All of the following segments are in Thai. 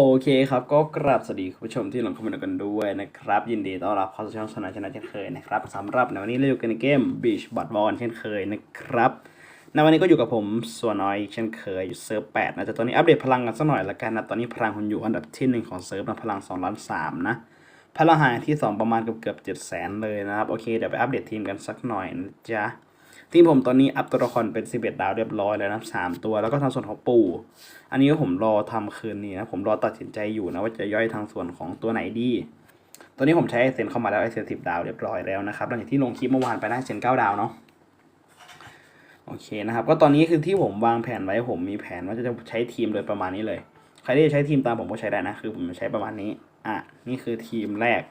โอเคครับ ก็กราบสวัสดีคุณผู้ชมที่ลงคอมเมนต์กันด้วยนะครับ ยินดีต้อนรับเข้าสู่ช่องสนาชนะเช่นเคยนะครับสำหรับในวันนี้เราอยู่กันในเกม Beach b o t b a l l เช่นเคยนะครับในวันนี้ก็อยู่กับผมส่วนน้อยเช่นเคยอยู่เซิร์ฟ8นะแต่ตอนนี้อัปเดตพลังกันสักหน่อยละกันนะตอนนี้พลังผมอยู่อันดับที่หนึ่งของเซิร์ฟนะพลัง2ล้าน3นะพลังหายที่ 2 ประมาณเกือบเกือบ7 0 0 0 0เลยนะครับโอเคเดี๋ยวไปอัปเดตทีมกันสักหน่อยนะจ๊ะ ทีมผมตอนนี้อัพตัวละครเป็น 11 ดาวเรียบร้อยแล้วนะครับ3ตัวแล้วก็ทางส่วนของปู่ อันนี้ก็ผมรอทำคืนนี้นะผมรอตัดสินใจอยู่นะว่าจะย่อยทางส่วนของตัวไหนดี ตัวนี้ผมใช้ไอเซนเข้ามาแล้วไอเซน10ดาวเรียบร้อยแล้วนะครับหลังจากที่ลงคลิปเมื่อวานไปได้เซน9ดาวเนาะโอเคนะครับก็ตอนนี้คือที่ผมวางแผนไว้ผมมีแผนว่าจะใช้ทีมโดยประมาณนี้เลย ใครที่จะใช้ทีมตามผมก็ใช้ได้นะคือผมใช้ประมาณนี้อะนี่คือทีมแรก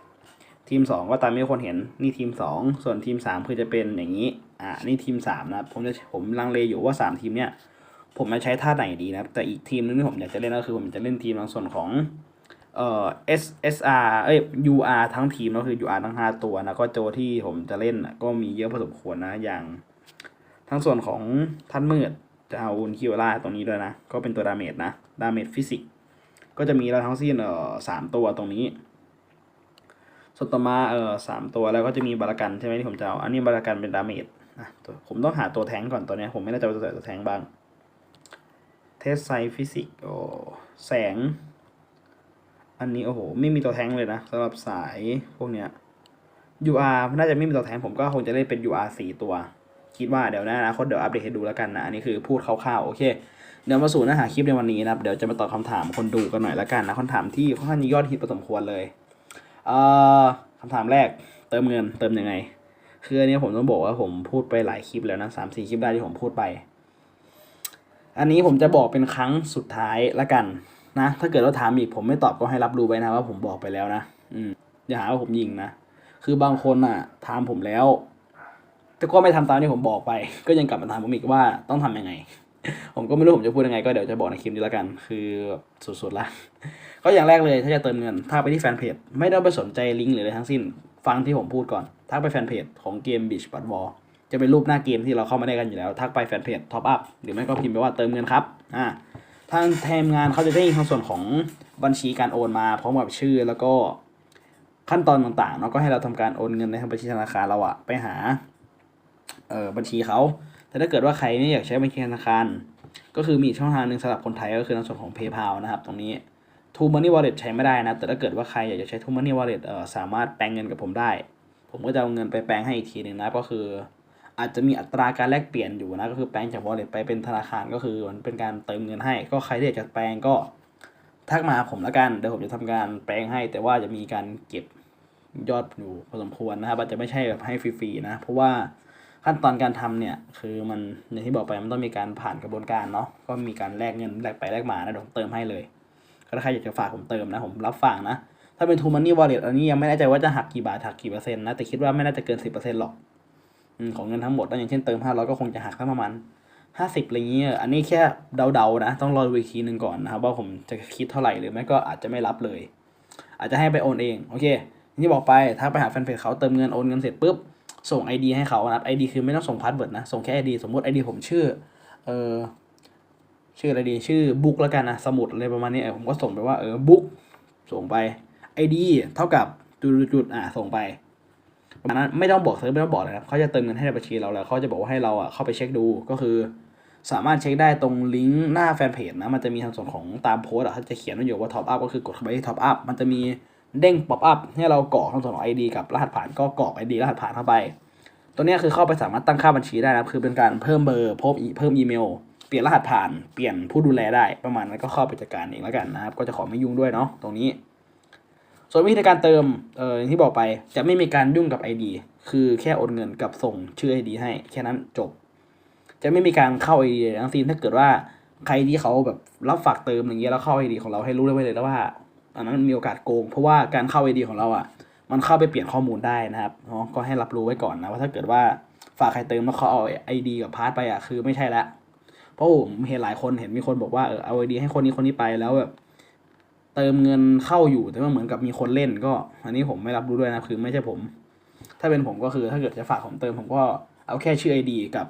ทีม 2 ก็ตามที่คนเห็นนี่ทีม 2 ส่วนทีม 3 คือจะเป็นอย่างนี้ อ่านี่ทีม3นะผมจะผมลังเลอยู่ว่า3ทีมเนี้ยผมจะใช้ท่าไหนดีนะแต่อีกทีมนึงที่ผมอยากจะเล่นก็คือผมจะเล่นทีมทางส่วนของเอ่อ S S R เอ้ย U R ทั้งทีมก็คือ U R ทั้ง5ตัวนะก็โจที่ผมจะเล่นก็มีเยอะพอสมควรนะอย่าง ทั้งส่วนของท่านมืดจะเอาอุนคิวล่าตรงนี้ด้วยนะ ก็เป็นตัวดาเมจนะดาเมจฟิสิกก็จะมีเราทั้งสิ้นเอ่อสามตัวตรงนี้สตมาเอ่อสามตัวแล้วก็จะมีบารากันใช่ไหมที่ผมจะเอาอันนี้บารากันเป็นดาเมจ นะผมต้องหาตัวแทงก่อนตัวเนี้ยผมไม่แน่ใจว่าจะใส่ตัวแทงบ้าง เทสไซฟิสิกโอแสง อันนี้โอ้โห ไม่มีตัวแทงเลยนะสำหรับสายพวกเนี้ย UR น่าจะไม่มีตัวแทงผมก็คงจะเล่นเป็น UR สี่ตัว คิดว่าเดี๋ยวนอนาคตเดี๋ยวอัปเดตให้ดูแล้วกันนะ อันนี้คือพูดคร่าวๆโอเค เดี๋ยวมาสู่เนื้อหาคลิปในวันนี้นะครับ เดี๋ยวจะมาตอบคำถามคนดูกันหน่อยแล้วกันนะคำถามที่ค่อนข้างยอดฮิตพอสมควรเลย เอ่อคำถามแรกเติมเงินเติมยังไง คืออันนี้ผมต้องบอกว่าผมพูดไปหลายคลิปแล้วนะสามสี่คลิปได้ที่ผมพูดไป อันนี้ผมจะบอกเป็นครั้งสุดท้ายละกันนะ ถ้าเกิดว่าถามอีกผมไม่ตอบก็ให้รับรู้ไว้นะว่าผมบอกไปแล้วนะ อืมอย่าหาว่าผมยิงนะ คือบางคนอะถามผมแล้ว แต่ก็ไม่ทำตามที่ผมบอกไป ก็ยังกลับมาถามผมอีกว่าต้องทำยังไง ผมก็ไม่รู้ผมจะพูดยังไง ก็เดี๋ยวจะบอกในคลิปนี้แล้วกัน คือสุดๆละ ก็อย่างแรกเลยถ้าจะเติมเงินทักไปที่แฟนเพจไม่ต้องไปสนใจลิงก์หรืออะไรทั้งสิ้น ฟังที่ผมพูดก่อน ทักไปแฟนเพจของเกม Beach b u t Ball จะเป็นรูปหน้าเกมที่เราเข้ามาได้กันอยู่แล้ว ทักไปแฟนเพจท็อปอัพหรือไม่ก็พิมพ์ไปว่าเติมเงินครับอ่าทางแทมงานเขาจะได้ทางส่วนของบัญชีการโอนมาพร้อมกับชื่อแล้วก็ขั้นตอนต่างๆเนาะก็ให้เราทำการโอนเงินในทางบัญชีธนาคารเราอะไปหาเอ่อบัญชีเขาแต่ถ้าเกิดว่าใครไม่อยากใช้บัญชีธนาคาร ก็คือมีช่องทางหนึ่งสำหรับคนไทยก็คือในส่วนของ PayPal นะครับ ตรงนี้ t o Money Wallet ใช้ไม่ได้นะ แต่ถ้าเกิดว่าใครอยากจะใช้ t o Money Wallet เอ่อสามารถแปลงเงินกับผมได้ ผมก็จะเอาเงินไปแปลงให้อีกทีหนึ่งนะก็คือ อาจจะมีอัตราการแลกเปลี่ยนอยู่นะก็คือแปลงจาก wallet ไปเป็นธนาคารก็คือมันเป็นการเติมเงินให้ ก็ใครที่อยากจะแปลงก็ทักมาผมแล้วกันเดี๋ยวผมจะทำการแปลงให้ แต่ว่าจะมีการเก็บยอดอยู่พอสมควรนะครับอาจจะไม่ใช่แบบให้ฟรีๆนะ เพราะว่าขั้นตอนการทำเนี่ยคือมันอย่างที่บอกไปมันต้องมีการผ่านกระบวนการเนาะก็มีการแลกเงินแลกไปแลกมานะเดี๋ยวผมเติมให้เลยก็ถ้าใครอยากจะฝากผมเติมนะผมรับฝากนะ ถ้าเป็น True Money Wallet อันนี้ยังไม่แน่ใจว่าจะหักกี่บาทหักกี่เปอร์เซ็นต์นะแต่คิดว่าไม่น่าจะเกินสิบเปอร์เซ็นต์หรอกของเงินทั้งหมดนะอย่างเช่นเติมห้าร้อยก็คงจะหักประมาณห้าสิบอะไรเงี้ยอันนี้แค่เดาๆนะ ต้องรอดูอีกทีหนึ่งก่อนนะครับว่าผมจะคิดเท่าไหร่หรือไม่ก็อาจจะไม่รับเลย อาจจะให้ไปโอนเองโอเคที่บอกไปถ้าไปหาแฟนเพจเขาเติมเงินโอนเงินเสร็จปุ๊บส่ง ID ให้เขานะครับ ID คือไม่ต้องส่งพาสเวิร์ดนะ ส่งแค่ ID สมมติ ID ผมชื่อ เออชื่ออะไรดี ชื่อบุ๊กแล้วกันนะ สมุดอะไรประมาณนี้เออผมก็ส่งไปว่า เออบุ๊กส่งไป ID เท่ากับจุดๆๆอะส่งไปประมาณนั้นไม่ต้องบอกเซิร์ฟไม่ต้องบอกนะครับเขาจะเติมเงินให้ในบัญชีเราแล้วเขาจะบอกว่าให้เราอะเข้าไปเช็คดูก็คือ สามารถเช็คได้ตรงลิงก์หน้าแฟนเพจนะมันจะมีทางส่วนของตามโพสต์อะเขาจะเขียนไว้อยู่ว่าท็อปอัพก็คือกดเข้าไปที่ท็อปอัพมันจะมีเด้งป๊อปอัพให้เรากรอกทางส่วนของ ID กับรหัสผ่านก็กรอก ID รหัสผ่านเข้าไป ตัวนี้คือเข้าไปสามารถตั้งค่าบัญชีได้นะคือเป็นการเพิ่มเบอร์เพิ่มเพิ่มอีเมล เปลี่ยนรหัสผ่านเปลี่ยนผู้ดูแลได้ประมาณนั้นก็เข้าไปจัดการเองแล้วกันนะครับ ก็จะขอไม่ยุ่งด้วยเนาะตรงนี้ ส่วนวิธีการเติมเอ่ออย่างที่บอกไปจะไม่มีการยุ่งกับ ID คือแค่โอนเงินกับส่งชื่อ ID ให้แค่นั้นจบ จะไม่มีการเข้า ID ทั้งสิ้นถ้าเกิดว่าใครที่เขาแบบรับฝากเติมอย่างเงี้ยแล้วเข้า ID ของเราให้รู้ได้ไว้เลยแล้วว่าอันนั้นมีโอกาสโกง เพราะว่าการเข้า ID ของเราอะ มันเข้าไปเปลี่ยนข้อมูลได้นะครับเนาะก็ให้รับรู้ไว้ก่อนนะว่าถ้าเกิดว่าฝากใครเติมแล้วเขาเอา ID กับพาสไปอะคือไม่ใช่ละเพราะผมเห็นหลายคนเห็นมีคนบอกว่าเออเอา ID ให้คนนี้คนนี้ไปแล้วแบบ เติมเงินเข้าอยู่แต่ว่าเหมือนกับมีคนเล่นก็ อันนี้ผมไม่รับรู้ด้วยนะคือไม่ใช่ผม ถ้าเป็นผมก็คือถ้าเกิดจะฝากผมเติมผมก็เอาแค่ชื่อ ID กับ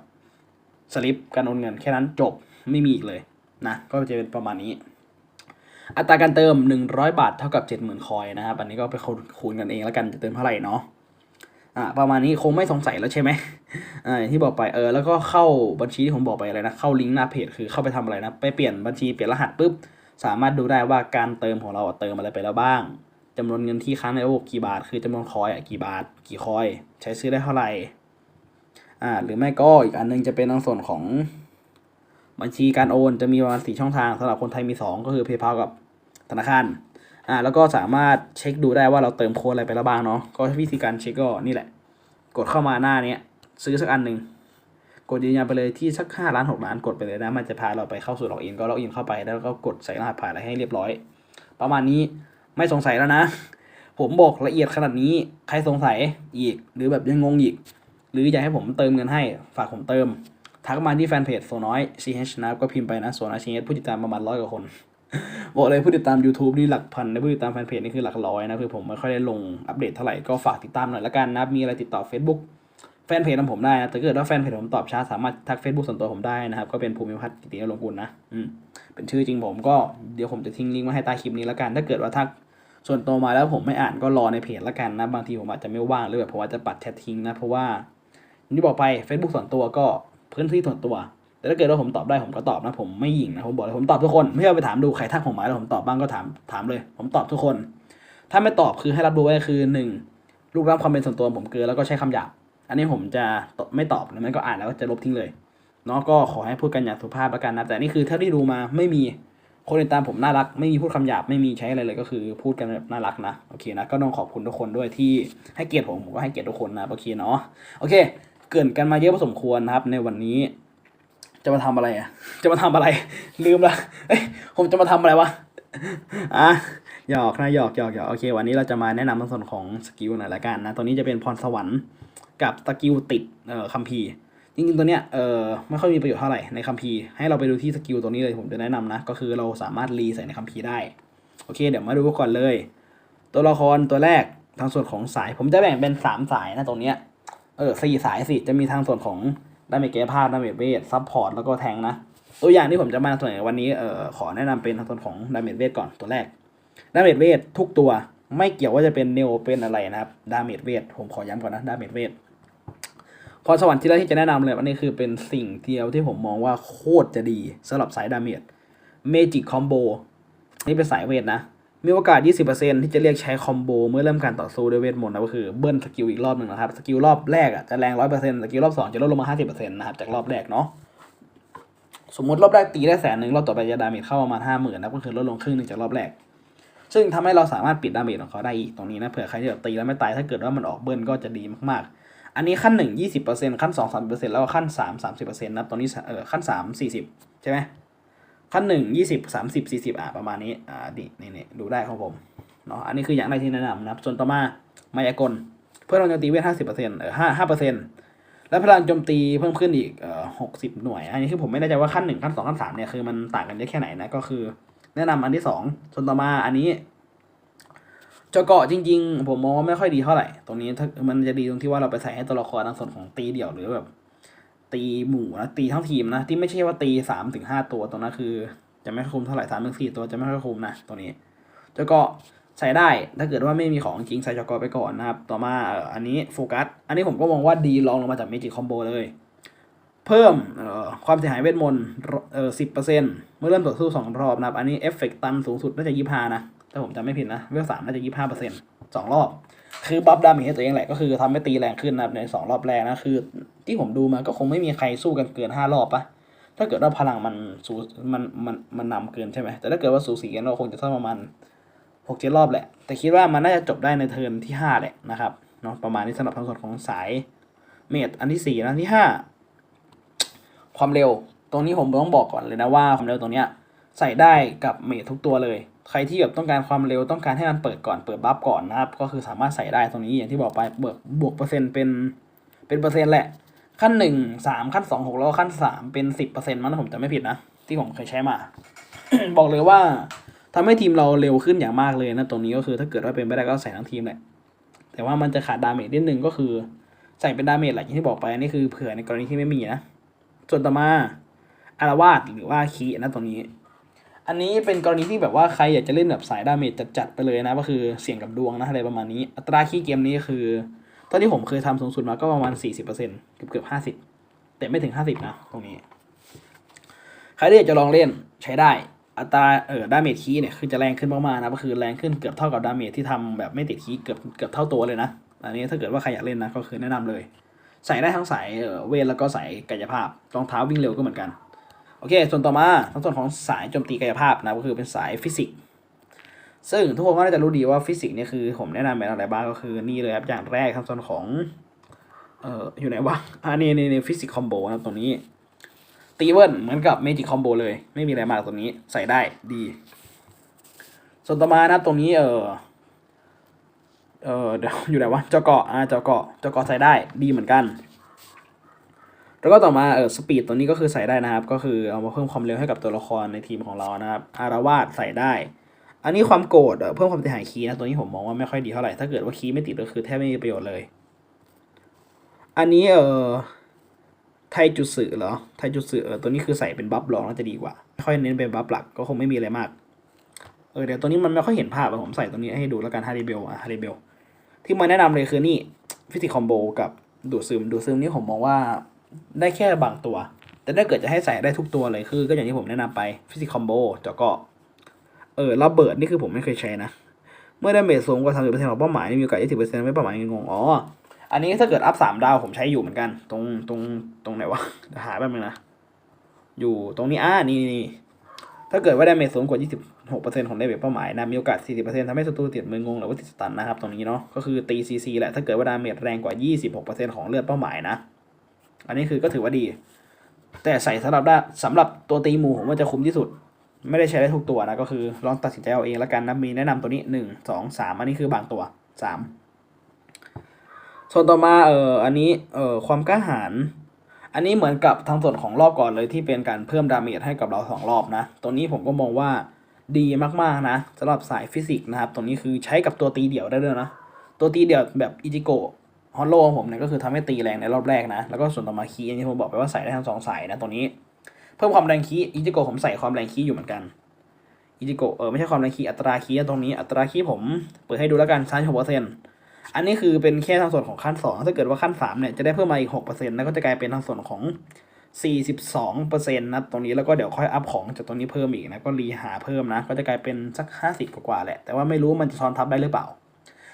สลิปการโอนเงินแค่นั้นจบไม่มีอีกเลยนะก็จะเป็นประมาณนี้ อัตราการเติม 100 บาทเท่ากับ 70,000 คอยนะครับ อันนี้ก็ไปคูณกันเองแล้วกันจะเติมเท่าไหร่เนาะอ่าประมาณนี้คงไม่สงสัยแล้วใช่ไหมอ่าอย่างที่บอกไปเออแล้วก็เข้าบัญชีที่ผมบอกไปอะไรนะเข้าลิงก์หน้าเพจคือเข้าไปทำอะไรนะไปเปลี่ยนบัญชีเปลี่ยนรหัสปุ๊บ สามารถดูได้ว่าการเติมของเราเติมอะไรไปแล้วบ้างจำนวนเงินที่ค้างในระบบกี่บาท คือจำนวนคอยอะกี่บาท กี่คอย ใช้ซื้อได้เท่าไหร่อ่าหรือไม่ก็อีกอันหนึงจะเป็นทางส่วนของบัญชีการโอนจะมีประมาณสี่ช่องทางสำหรับคนไทยมี 2 ก็คือ PayPal กับธนาคารอ่าแล้วก็สามารถเช็คดูได้ว่าเราเติมโค้ดอะไรไปแล้วบ้างเนาะก็วิธีการเช็คก็นี่แหละ กดเข้ามาหน้าเนี้ยซื้อสักอันหนึ่ง กดยืนยันไปเลยที่สักห้าล้านหกล้านกดไปเลยนะ มันจะพาเราไปเข้าสู่ล็อกอินก็ล็อกอินเข้าไปแล้วก็กดใส่รหัสผ่านอะไรให้เรียบร้อย ประมาณนี้ไม่สงสัยแล้วนะ ผมบอกละเอียดขนาดนี้ใครสงสัยอีก หรือแบบยังงงอีก หรืออยากให้ผมเติมเงินให้ฝากผมเติม ทักมาที่แฟนเพจโซน้อย ch นะครับก็พิมพ์ไปนะโซน้อย ch ผู้ติดตามประมาณร้อยกว่าคนบอกเลยผู้ติดตาม YouTube นี่หลักพันนะผู้ติดตามแฟนเพจนี่คือหลักร้อยนะคือผมไม่ค่อยได้ลงอัปเดตเท่าไหร่ก็ฝากติดตามหน่อยละกันนะมีอะไรติดต่อ Facebook แฟนเพจของผมได้นะแต่ถ้าเกิดว่าแฟนเพจผมตอบช้าสามารถทัก Facebook ส่วนตัวผมได้นะครับ ก็เป็นภูมิพัฒน์กิติยลงกุลนะอืมเป็นชื่อจริงผมก็เดี๋ยวผมจะทิ้งลิงก์ไว้ให้ใต้คลิปนี้และกัน ถ้าเกิดว่าทักส่วนตัวมาแล้วผมไม่อ่านก็รอในเพจละกันนะ บางทีผมอาจจะไม่ว่างหรือแบบผมอาจจะปัดแชททิ้งนะ เพราะว่าอย่างที่บอกไป Facebook ส่วนตัวก็พื้นที่ส่วนตัว แต่ถ้าเกิดว่าผมตอบได้ผมก็ตอบนะ ผมไม่หยิ่งนะผมบอกเลยผมตอบทุกคน ไม่ใช่ว่าไปถามดูใครทักผมมาแล้วผมตอบบ้างก็ถามถามเลย ผมตอบทุกคน ถ้าไม่ตอบคือให้รับรู้ไว้คือหนึ่งลูกรับความเป็นส่วนตัวผมเกินแล้วก็ใช้คำหยาบ อันนี้ผมจะไม่ตอบหรือไม่ก็อ่านแล้วก็จะลบทิ้งเลยเนาะก็ขอให้พูดกันอย่างสุภาพแล้วกันนะแต่นี่คือเท่าที่ดูมาไม่มีคนติดตามผมน่ารัก ไม่มีพูดคำหยาบไม่มีใช้อะไรเลยก็คือพูดกันแบบน่ารักนะโอเคนะก็ต้องขอบคุณทุกคนด้วยที่ให้เกียรติผมผมก็ให้เกียรติทุกคนนะโอเคเนาะโอเค เกินกันมาเยอะพอสมควรนะครับ ในวันนี้ จะมาทำอะไรอะ จะมาทำอะไร ลืมละเอ้ยผมจะมาทำอะไรวะอะหยอกนะหยอกหยอกหยอกโอเค วันนี้เราจะมาแนะนำในส่วนของสกิลหน่อยละกันนะตัวนี้จะเป็นพรสวรรค์ กับสกิลติดเอ่อคัมภีร์จริงๆตัวเนี้ยเออไม่ค่อยมีประโยชน์เท่าไหร่ในคัมภีร์ให้เราไปดูที่สกิลตัวนี้เลยผมจะแนะนำนะ ก็คือเราสามารถรีใส่ในคัมภีร์ได้ โอเค เดี๋ยวมาดูก่อนเลย ตัวละครตัวแรกทางส่วนของสาย ผมจะแบ่งเป็นสามสายนะตรงเนี้ยเออสี่สายสิจะมีทางส่วนของดาเมจเกภาพดาเมจเวทซับพอร์ตแล้วก็แทงนะ ตัวอย่างที่ผมจะมาส่วนวันนี้เออขอแนะนำเป็นทางส่วนของดาเมจเวทก่อนตัวแรกดาเมจเวททุกตัวไม่เกี่ยวว่าจะเป็นเนโอเป็นอะไรนะครับดาเมจเวทผมขอย้ำก่อนนะดาเมจเวท พรสวรรค์ที่แรกที่จะแนะนำเลยอันนี้คือเป็นสิ่งเดียวที่ผมมองว่าโคตรจะดีสำหรับสายดาเมจเมจิกคอมโบนี่เป็นสายเวทนะ มีโอกาส 20%ที่จะเรียกใช้คอมโบเมื่อเริ่มการต่อสู้ด้วยเวทมนต์นะก็คือเบิ้ลสกิลอีกรอบหนึ่งนะครับ สกิลรอบแรกอะจะแรง 100%สกิลรอบ 2 จะลดลงมา 50%นะครับ จากรอบแรกเนาะสมมติรอบแรกตีได้แสนหนึ่งรอบต่อไปจะดาเมจเข้าประมาณห้าหมื่นนะก็คือลดลงครึ่งหนึ่งจากรอบแรก ซึ่งทำให้เราสามารถปิดดาเมจของเขาได้อีกตรงนี้นะเผื่อใครที่แบบตีแล้วไม่ตายถ้าเกิดว่ามันออกเบิ้ลก็จะดีมากๆ อันนี้ขั้นหนึ่งยี่สิบเปอร์เซ็นต์ขั้นสองสามเปอร์เซ็นต์แล้วก็ขั้นสามสามสิบเปอร์เซ็นต์นะตอนนี้เออขั้นสามสี่สิบใช่ไหมขั้นหนึ่งยี่สิบสามสิบสี่สิบอะประมาณนี้อ่าดินี่นี่ดูได้ของผมเนาะอันนี้คืออย่างแรกที่แนะนำนะครับส่วนต่อมามายากลเพื่อเราจะตีเวทห้าสิบเปอร์เซ็นต์เออห้าห้าเปอร์เซ็นต์แล้วพลังโจมตีเพิ่มขึ้นอีกเอ่อหกสิบหน่วย อันนี้คือผมไม่แน่ใจว่าขั้นหนึ่งขั้นสองขั้นสามเนี่ยคือมันต่างกันเยอะแค่ไหนนะก็คือ แนะนำอันที่สองส่วนต่อมาอันนี้ จาะเกาะจริง ๆ ผมมองว่าไม่ค่อยดีเท่าไหร่ ตรงนี้ถ้ามันจะดีตรงที่ว่าเราไปใส่ให้ตัวละครทางส่วนของตีเดี่ยวหรือแบบตีหมู่นะตีทั้งทีมนะ ที่ไม่ใช่ว่าตีสามถึงห้าตัวตรงนั้นคือ จะไม่คุ้มเท่าไหร่สามถึงสี่ตัวจะไม่ค่อยคุ้มนะตัวนี้เจาะเกาะใส่ได้ถ้าเกิดว่าไม่มีของจริงใส่เจาะเกาะไปก่อนนะครับ ต่อมาอันนี้โฟกัสอันนี้ผมก็มองว่าดีลองลงมาจากเมจิคอมโบเลยเพิ่มความเสียหายเวทมนต์เออสิบเปอร์เซ็นต์เมื่อเริ่มต่อสู้สองรอบนะครับ อันนี้เอฟเฟกต์ตันสูงสุดน่าจะยี่ห้านะ ถ้าผมจำไม่ผิดนะเวลสามน่าจะยี่ห้าเปอร์เซ็นต์สองรอบ คือบัฟดาเมจให้ตัวเองแหละก็คือทำให้ตีแรงขึ้นนะครับในสองรอบแรกนะคือ ที่ผมดูมาก็คงไม่มีใครสู้กันเกินห้ารอบปะถ้าเกิดว่าพลังมันสูมันมันมันนำเกินใช่ไหมแต่ถ้าเกิดว่าสูสีกันเราคงจะต้องประมาณหกเจ็ดรอบแหละ แต่คิดว่ามันน่าจะจบได้ในเทิร์นที่ห้าแหละนะครับเนาะประมาณนี้สำหรับทางส่วนของสายเมดอันที่สี่นะที่ห้าความเร็ว ตรงนี้ผมต้องบอกก่อนเลยนะว่าความเร็วตรงเนี้ยใส่ได้กับเมททุกตัวเลย ใครที่แบบต้องการความเร็วต้องการให้มันเปิดก่อนเปิดบัฟก่อนนะครับ ก็คือสามารถใส่ได้ตรงนี้อย่างที่บอกไปเบิกบวกเปอร์เซ็นต์เป็นเป็นเปอร์เซ็นต์แหละ ขั้นหนึ่งสามขั้นสองหกแล้วก็ขั้นสามเป็นสิบเปอร์เซ็นต์มั้งผมจำไม่ผิดนะ ที่ผมเคยใช้มา บอกเลยว่าทำให้ทีมเราเร็วขึ้นอย่างมากเลยนะตรงนี้ก็คือถ้าเกิดว่าเป็นไปได้ก็ใส่ทั้งทีมแหละแต่ว่ามันจะขาดดาเมจนิดนึงก็คือใส่เป็นดาเมจแหละอย่างที่บอกไปนนี้คือเผื่อในกรณีที่ไม่มีนะส่วนต่อมาอารวาสหรือว่าคีนะตรงนี้ อันนี้เป็นกรณีที่แบบว่าใครอยากจะเล่นแบบสายดาเมจจัดๆไปเลยนะ ก็คือเสี่ยงกับดวงนะอะไรประมาณนี้ อัตราคีย์เกมนี้คือตอนที่ผมเคยทำสูงสุดมาก็ประมาณ 40%เกือบเกือบห้าสิบแต่ไม่ถึง50นะตรงนี้ ใครที่อยากจะลองเล่นใช้ได้ อัตราเออดาเมจคีย์เนี่ยคือจะแรงขึ้นมากๆนะก็คือแรงขึ้นเกือบเท่ากับดาเมจที่ทำแบบไม่ติดคีย์เกือบเกือบเท่าตัวเลยนะอันนี้ถ้าเกิดว่าใครอยากเล่นนะก็คือแนะนำเลย ใส่ได้ทั้งสายเอ่เวทแล้วก็สายกายภาพรองเท้าวิ่งเร็วก็เหมือนกัน โอเค ส่วนต่อมาทั้งส่วนของสายโจมตีกายภาพนะก็คือเป็นสายฟิสิกส์ซึ่งทุกคนก็น่าจะรู้ดีว่าฟิสิกส์เนี่ยคือผมแนะนำเป็นอะไรบ้างก็คือนี่เลยครับอย่างแรกทั้งส่วนของเอ่ออยู่ไหนวะอ่านี่นี่นี่ฟิสิกคอมโบนะตรงนี้ตีเวิร์นเหมือนกับเมจิคอมโบเลย ไม่มีอะไรมากตรงนี้ใส่ได้ดี ส่วนต่อมานะตรงนี้เออเออเดี๋ยวอยู่ไหนวะเจาเกาะอ่าเจาเกาะเจาเกาะใส่ได้ดีเหมือนกัน แล้วก็ต่อมาเออสปีดตัวนี้ก็คือใส่ได้นะครับ ก็คือเอามาเพิ่มความเร็วให้กับตัวละครในทีมของเรานะครับ อารวาสใส่ได้ อันนี้ความโกรธเออเพิ่มความเสียหายคีย์นะตัวนี้ผมมองว่าไม่ค่อยดีเท่าไหร่ ถ้าเกิดว่าคีย์ไม่ติดก็คือแทบไม่มีประโยชน์เลย อันนี้เออไทจุสึเหรอ ไทจุสึเออตัวนี้คือใส่เป็นบัฟรองน่าจะดีกว่า ไม่ค่อยเน้นเป็นบัฟหลักก็คงไม่มีอะไรมาก เออเดี๋ยวตัวนี้มันไม่ค่อยเห็นภาพอะผมใส่ตัวนี้ให้ดูแล้วกันฮาริเบลอะฮาริเบลที่มาแนะนำเลยคือนี่ฟิสิกคอมโบกับดูดซึมดูดซึมนี่ผมมองว่า ได้แค่บางตัว แต่ถ้าเกิดจะให้ใส่ได้ทุกตัวเลยคือ ก็อย่างที่ผมแนะนำไปฟิสิกคอมโบจก็ เออระเบิดนี่คือผมไม่เคยใช้นะ เมื่อได้เมจสูงกว่า30%ของเป้าหมายมีโอกาส20%ไม่เป้าหมายงงอ๋ออันนี้ถ้าเกิดอัพสามดาวผมใช้อยู่เหมือนกัน ตรงตรงตรงไหนวะเดี๋ยวหาแป๊บนึงนะอยู่ตรงนี้อ่านี่นี่ถ้าเกิดว่าได้เมจสูงกว่า 26%ของเลเวลเป้าหมายนะ มีโอกาส 40%ทำให้ศัตรูติดมืองงหรือว่าติดสตันนะครับ ตรงนี้เนาะ ก็คือตีซีซีแหละ ถ้าเกิดว่าดาเมจแรงกว่า 26%ของเลือดเป้าหมายนะ อันนี้คือก็ถือว่าดี แต่ใส่สำหรับได้สำหรับตัวตีหมูผมว่าจะคุ้มที่สุด ไม่ได้ใช้ได้ทุกตัวนะก็คือลองตัดสินใจเอาเองแล้วกันนะมีแนะนำตัวนี้หนึ่งสองสามอันนี้คือบางตัวสามส่วนต่อมาเอ่ออันนี้เอ่อความกล้าหาญอันนี้เหมือนกับทางส่วนของรอบก่อนเลยที่เป็นการเพิ่มดาเมจให้กับเราสองรอบนะตัวนี้ผมก็มองว่าดีมากๆนะสำหรับสายฟิสิกส์นะครับตัวนี้คือใช้กับตัวตีเดี่ยวได้ด้วยนะ ตัวตีเดี่ยวแบบอิจิโกะ ฮอลโลของผมเนี่ยก็คือทำให้ตีแรงในรอบแรกนะ แล้วก็ส่วนต่อมาคีอันนี้ผมบอกไปว่าใส่ได้ทั้งสองสายนะตัวนี้ เพิ่มความแรงคีอิจิโกผมใส่ความแรงคีอยู่เหมือนกันอิจิโกเออไม่ใช่ความแรงคีอัตราคีตรงนี้อัตราคีผมเปิดให้ดูแล้วกัน36%เปอร์เซ็นต์อันนี้คือเป็นแค่ทางส่วนของขั้น2ถ้าเกิดว่าขั้น3เนี่ยจะได้เพิ่มมาอีก6%แล้วก็จะกลายเป็นทางส่วนของ42%นต์นะตรงนี้แล้วก็เดี๋ยวค่อยอัพของจากตรงนี้เพิ่มอีกนะก็รีหาเพิ่มนะ ก็จะกลายเป็นสัก50กว่าแหละแต่ว่าไม่รู้มันจะซ้อนทับได้หรือเปล่า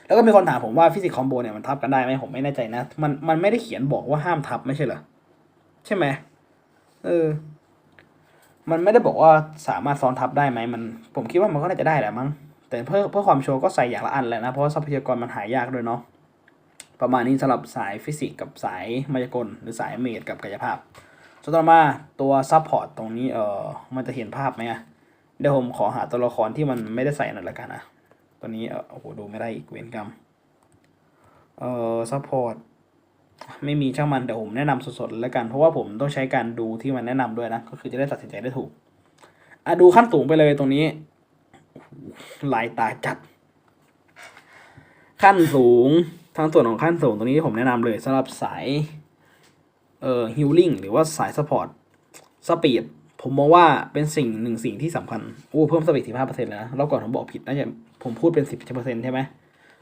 แล้วก็มีคนถามผมว่าฟิสิกส์คอมโบเนี่ยมันทับกันได้ไหมผมไม่แน่ใจนะ มันมันไม่ได้เขียนบอกว่าห้ามทับไม่ใช่เหรอ ใช่ไหมเออ มันไม่ได้บอกว่าสามารถซ้อนทับได้ไหมมัน ผมคิดว่ามันก็น่าจะได้แหละมั้ง แต่เพื่อเพื่อความโชว์ก็ใส่อย่างละอันแหละนะ เพราะทรัพยากรมันหายากด้วยเนาะ ประมาณนี้สำหรับสายฟิสิกส์กับสายมายากลหรือสายเมดกับกายภาพส่วนต่อมาตัวซับพอร์ตตรงนี้เออมันจะเห็นภาพไหมอะเดี๋ยวผมขอหาตัวละครที่มันไม่ได้ใส่นั่นละกันนะ ตัวนี้โอ้โหดูไม่ได้อีกเวรกรรม เอ่อซัพพอร์ตไม่มีช่างมันเดี๋ยวผมแนะนำสดๆแล้วกัน เพราะว่าผมต้องใช้การดูที่มันแนะนำด้วยนะ ก็คือจะได้ตัดสินใจได้ถูกอะดูขั้นสูงไปเลยตรงนี้ลายตาจัด ขั้นสูงทางส่วนของขั้นสูงตรงนี้ที่ผมแนะนำเลยสำหรับสายเอ่อฮิลลิ่งหรือว่าสายสปอร์ตสปีด ผมมองว่าเป็นสิ่งหนึ่งสิ่งที่สำคัญโอ้เพิ่มสปีดสิบห้าเปอร์เซ็นต์เลยนะรอบก่อนผมบอกผิดน่าจะผมพูดเป็นสิบเปอร์เซ็นต์ใช่ไหม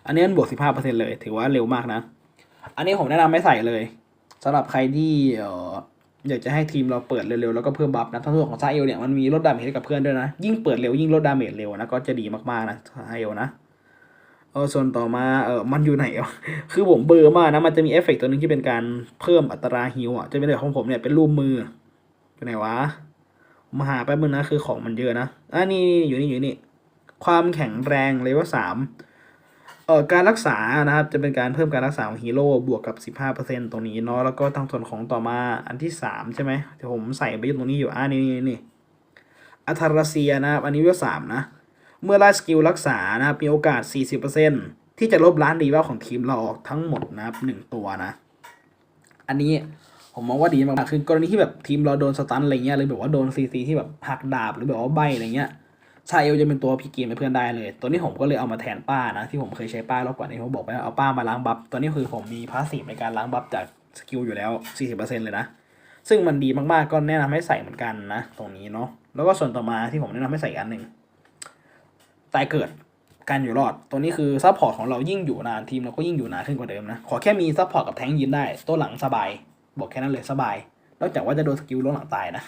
อันนี้มันบวกสิบห้าเปอร์เซ็นต์เลยถือว่าเร็วมากนะ อันนี้ผมแนะนำไม่ใส่เลยสำหรับใครที่ออยากจะให้ทีมเราเปิดเร็วๆแล้วก็เพิ่มบัฟนะทั้งส่วนของซาเอลเนี่ยมันมีลดดาเมจให้กับเพื่อนด้วยนะ ยิ่งเปิดเร็วยิ่งลดดาเมจเร็วนะก็จะดีมากๆนะซาเอลนะเออส่วนต่อมาเออมันอยู่ไหนอะคือผมเบอร์มากนะมันจะมีเอฟเฟกต์ตัวหนึงที่เป็นการเพิ่มอัตราฮิวอะจะเป็นแบบของผมเนี่ยเป็นรูปมืออยู่ไหนวะ มาหาแป๊บนึงนะคือของมันเยอะนะอ่านี่อยู่นี่อยู่นี่ ความแข็งแรงเลเวลสามเอ่อการรักษานะครับจะเป็นการเพิ่มการรักษาของฮีโร่บวกกับ 15%ตรงนี้เนาะแล้วก็ทางส่วนของต่อมาอันที่สามใช่ไหมเดี๋ยวผมใส่ไปอยู่ตรงนี้อยู่อ่านี่นี่นี่อัทารเซียนะครับอันนี้เลเวลสามนะ เมื่อไล่สกิลรักษานะครับมีโอกาส 40%ที่จะลบล้านดีว่าของทีมเราออกทั้งหมดนะครับหนึ่งตัวนะ อันนี้ ผมมองว่าดีมากคือกรณีที่แบบทีมเราโดนสตันอะไรเงี้ยหรือแบบว่าโดนซีซีที่แบบหักดาบหรือแบบว่าใบอะไรเงี้ยชาเอลจะเป็นตัวพีเกมให้เพื่อนได้เลย ตัวนี้ผมก็เลยเอามาแทนป้านะที่ผมเคยใช้ป้ารอบก่อนนี้ผมบอกไปว่าเอาป้ามาล้างบัฟตัวนี้คือผมมีพาสซีฟในการล้างบัฟจากสกิลอยู่แล้ว 40%เลยนะ ซึ่งมันดีมากๆก็แนะนำให้ใส่เหมือนกันนะ ตรงนี้เนาะแล้วก็ส่วนต่อมาที่ผมแนะนำให้ใส่อันหนึ่งตายเกิดการอยู่รอด ตัวนี้คือซัพพอร์ตของเรายิ่งอยู่นานทีมเราก็ยิ่งอยู่นานขึ้นกว่าเดิมนะขอแค่มีซัพพอร์ตกับแทงยืนได้ตัวหลังสบาย บอกแค่นั้นเลยสบาย นอกจากว่าจะโดนสกิลล้วงหลังตายนะ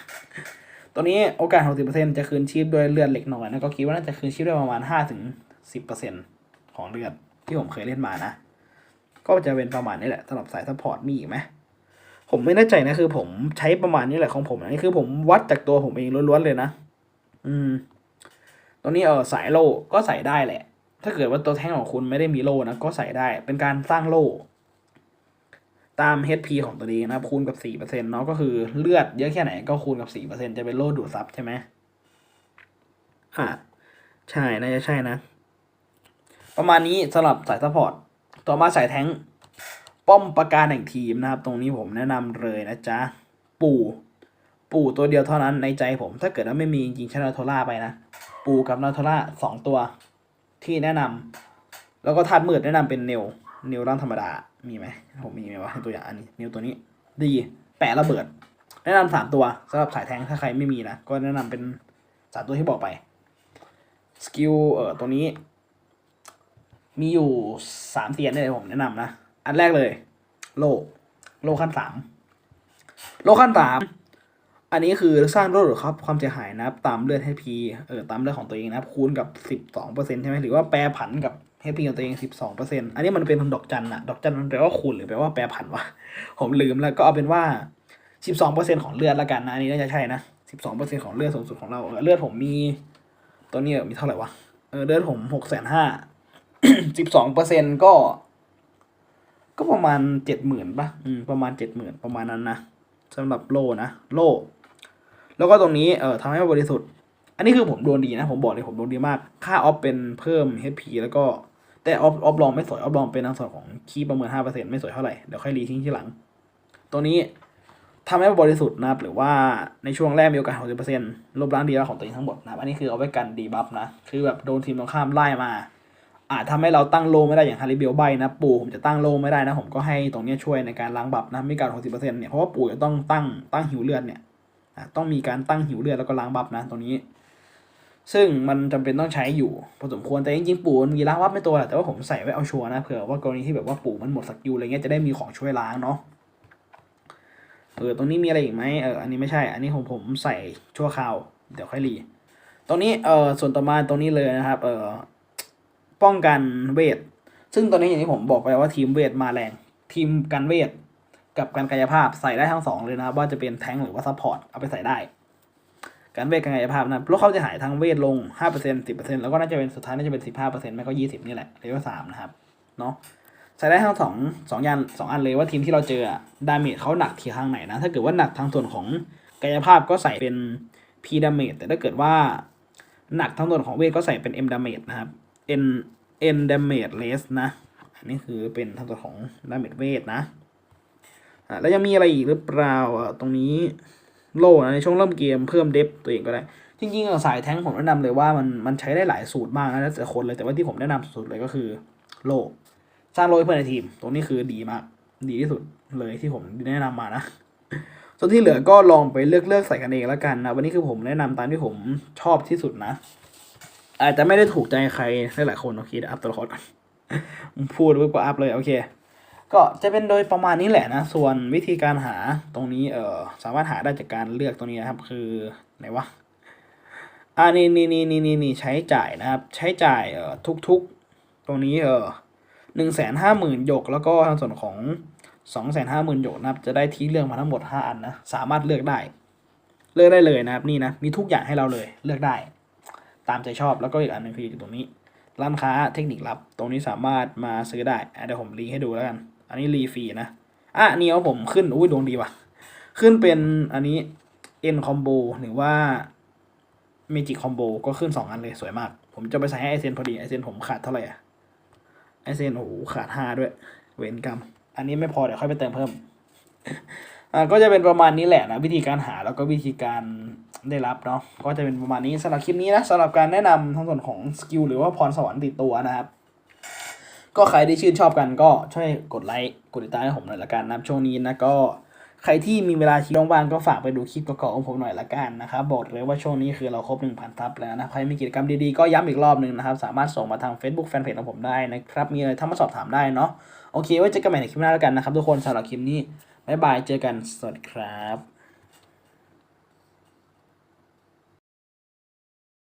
ตัวนี้โอกาส 60%จะคืนชีพด้วยเลือดเล็กน้อยนะก็คิดว่าน่าจะคืนชีพได้ประมาณ 5-10%ของเลือดที่ผมเคยเล่นมานะ ก็จะเป็นประมาณนี้แหละสำหรับสายซัพพอร์ตมีอีกไหมผมไม่แน่ใจนะคือ ผมใช้ประมาณนี้แหละของผมนะนี่คือผมวัดจากตัวผมเองล้วนๆเลยนะ อืมตัวนี้เออสายโล่ก็ใส่ได้แหละ ถ้าเกิดว่าตัวแท่งของคุณไม่ได้มีโล่นะก็ใส่ได้ เป็นการสร้างโล่ ตาม HP ของตัวเองนะครับคูณกับ4%เนาะก็คือเลือดเยอะแค่ไหนก็คูณกับ 4%จะเป็นโล่ดูดซับใช่ไหมอ่าใช่น่าจะใช่นะ ประมาณนี้สำหรับสายซัพพอร์ตต่อมาสายแท้งป้อมประการแห่งทีมนะครับ ตรงนี้ผมแนะนำเลยนะจ๊ะ ปู่ปู่ตัวเดียวเท่านั้นในใจผม ถ้าเกิดว่าไม่มีจริงชนาโทล่าไปนะ ปู่กับนาโทล่าสองตัวที่แนะนำแล้วก็ธาตุมืดแนะนำเป็นเนวเนวร่างธรรมดา มีไหมผมมีไหมวะตัวอย่างอันนี้เนวตัวนี้ดีแปะระเบิด แนะนำสามตัวสำหรับสายแทงถ้าใครไม่มีนะก็แนะนำเป็นสามตัวที่บอกไปสกิลเอ่อตัวนี้ มีอยู่สามเตียนเนี่ยผมแนะนำนะ อันแรกเลย โลโลขั้นสามโลขั้นสามอันนี้คือสร้างโลหรือครับ ความเสียหายนะครับ ตามเลือดให้พีเออตามเลือดของตัวเองนะครับคูณกับสิบสองเปอร์เซ็นต์ใช่ไหมหรือว่าแปรผันกับ ให้พีของตัวเองสิบสองเปอร์เซ็นอันนี้มันเป็นดอกจันอะดอกจันมันแปลว่าคูณหรือแปลว่าแปรผันวะ ผมลืมแล้วก็เอาเป็นว่าสิบสองเปอร์เซ็นของเลือดละกันนะ อันนี้น่าจะใช่นะสิบสองเปอร์เซ็นของเลือดสูงสุดของเรา เลือดผมมี ตัวนี้มีเท่าไหร่วะ เออเลือดผมหกแสนห้าสิบสองเปอร์เซ็นก็ ก็ประมาณเจ็ดหมื่นป่ะ อืม ประมาณเจ็ดหมื่นประมาณนั้นนะสำหรับโล่นะ โล่แล้วก็ตรงนี้ เอ่อทำให้บริสุทธิ์ อันนี้คือผมดวงดีนะ ผมบอกเลยผมดวงดีมาก ค่าออฟเป็นเพิ่ม HP แล้วก็ แต่ออฟออฟลองไม่สวยออฟลองเป็นทางส่วนของคีย์ประเมินห้าเปอร์เซ็นไม่สวยเท่าไหร่ เดี๋ยวค่อยรีทิ้งทีหลัง ตัวนี้ทำให้บริสุทธิ์นะครับ หรือว่าในช่วงแรกมีโอกาสหกสิบเปอร์เซ็นต์ลบล้างดีแล้วของตัวเองทั้งหมดนะครับ อันนี้คือเอาไว้กันดีบัฟนะ คือแบบโดนทีมตรงข้ามไล่มา อาจทำให้เราตั้งโลไม่ได้อย่างฮาริเบลใบนะ ปู่ผมจะตั้งโลไม่ได้นะ ผมก็ให้ตรงนี้ช่วยในการล้างบัฟนะม่เการหกสิบเปอร์เซ็นต์เนี่ย เพราะว่าปู่จะต้องตั้งตั้งหิวเลือดเนี่ย ต้องมีการตั้งหิวเลือดแล้วก็ล้างบัฟนะตรงนี้ ซึ่งมันจำเป็นต้องใช้อยู่พอสมควรแต่จริงๆ ปู่มันมีล้างบัฟไม่ตัวแหละแต่ว่าผมใส่ไว้เอาชัวร์นะเผื่อว่ากรณีที่แบบว่าปู่มันหมดสกิลอะไรเงี้ยจะได้มีของช่วยล้างเนาะเออตรงนี้มีอะไรอีกไหมเอออันนี้ไม่ใช่ อันนี้ของผมใส่ชั่วคราวเดี๋ยวค่อยรีตรงนี้เออส่วนต่อมาตรงนี้เลยนะครับเออป้องกันเวท ซึ่งตอนนี้อย่างที่ผมบอกไปว่าทีมเวทมาแรงทีมกันเวทกับการกายภาพใส่ได้ทั้งสองเลยนะครับว่าจะเป็นแทงหรือว่าซัพพอร์ตเอาไปใส่ได้ การเวทกับกายภาพนะเพราะเขาจะหายทั้งเวทลง 5% 10%แล้วก็น่าจะเป็นสุดท้ายน่าจะเป็น 15%ไม่ก็ 20 นี่แหละเลเวลสามนะครับ เนาะใส่ได้ทั้งสองสองยันสองอันเลยว่าทีมที่เราเจอดาเมจเขาหนักที่ทางไหนนะ ถ้าเกิดว่าหนักทางส่วนของกายภาพก็ใส่เป็น P ดาเมจแต่ถ้าเกิดว่าหนักทางส่วนของเวทก็ใส่เป็น M ดาเมจนะครับ N N damage less นะ อันนี้คือเป็นทางตัวนของ damage เวทนะแล้วยังมีอะไรอีกหรือเปล่าตรงนี้ โล่นะในช่วงเริ่มเกมเพิ่มเดฟตัวเองก็ได้ จริงๆสายแท้งผมแนะนำเลยว่ามันมันใช้ได้หลายสูตรมากนะแล้วแต่คนเลยแต่ว่าที่ผมแนะนำสุดๆเลยก็คือโล่สร้างโล่เพื่อนในทีม ตรงนี้คือดีมาก ดีที่สุดเลยที่ผมแนะนำมานะส่วนที่เหลือก็ลองไปเลือกเลือกใส่กันเองแล้วกันนะวันนี้คือผมแนะนำตามที่ผมชอบที่สุดนะ อาจจะไม่ได้ถูกใจใครหลายๆคนโอเคเดี๋ยวอัพตัวละครก่อนพูดปุ๊บก็อัพเลยโอเค ก็จะเป็นโดยประมาณนี้แหละนะ ส่วนวิธีการหาตรงนี้เออสามารถหาได้จากการเลือกตรงนี้นะครับ คือไหนวะอ่านี่นี่นี่นี่นี่นี่ใช้จ่ายนะครับ ใช้จ่ายเอ่อทุกๆ ตรงนี้เออหนึ่งแสนห้าหมื่นหยก แล้วก็ทางส่วนของสองแสนห้าหมื่นหยกนะครับ จะได้ที่เลือกมาทั้งหมดห้าอันนะ สามารถเลือกได้ เลือกได้เลยนะครับ นี่นะ มีทุกอย่างให้เราเลย เลือกได้ ตามใจชอบ แล้วก็อีกอันหนึงคืออยู่ตรงนี้ ร้านค้าเทคนิคลับ ตรงนี้สามารถมาซื้อได้เดี๋ยวผมรีให้ดูแล้วกัน อันนี้รีฟรีนะอะนนี้เอาผมขึ้นอุ้ยดวงดีว่ะ ขึ้นเป็นอันนี้ N combo หรือว่า Magic combo ก็ขึ้นสองอันเลยสวยมาก ผมจะไปใส่ให้ไอเซนพอดีไอเซนผมขาดเท่าไหร่อะไอเซนโอ้โหขาดห้าด้วย เวนกรรม อันนี้ไม่พอเดี๋ยวค่อยไปเติมเพิ่มอ่าก็จะเป็นประมาณนี้แหละนะวิธีการหาแล้วก็วิธีการได้รับเนาะก็จะเป็นประมาณนี้สำหรับคลิปนี้นะสำหรับการแนะนำทั้งส่วนของสกิลหรือว่าพรสวรรค์ติดตัวนะครับ ก็ใครที่ชื่นชอบกันก็ช่วยกดไลค์กดติดตามให้ผมหน่อยละกันนับช่วงนี้นะก็ใครที่มีเวลาชีวิตว่างก็ฝากไปดูคลิปเก่าๆของผมหน่อยละกันนะครับบอกเลยว่าช่วงนี้คือเราครบ 1,000ซับแล้วนะใครมีกิจกรรมดีๆก็ย้ำอีกรอบหนึ่งนะครับ สามารถส่งมาทาง Facebook Fanpage ของผมได้นะครับ มีอะไรถ้ามาสอบถามได้เนาะโอเคไว้เจอกันใหม่ในคลิปหน้าแล้วกันนะครับทุกคนสำหรับคลิปนี้บ๊ายบายเจอกันสวัสดีครับ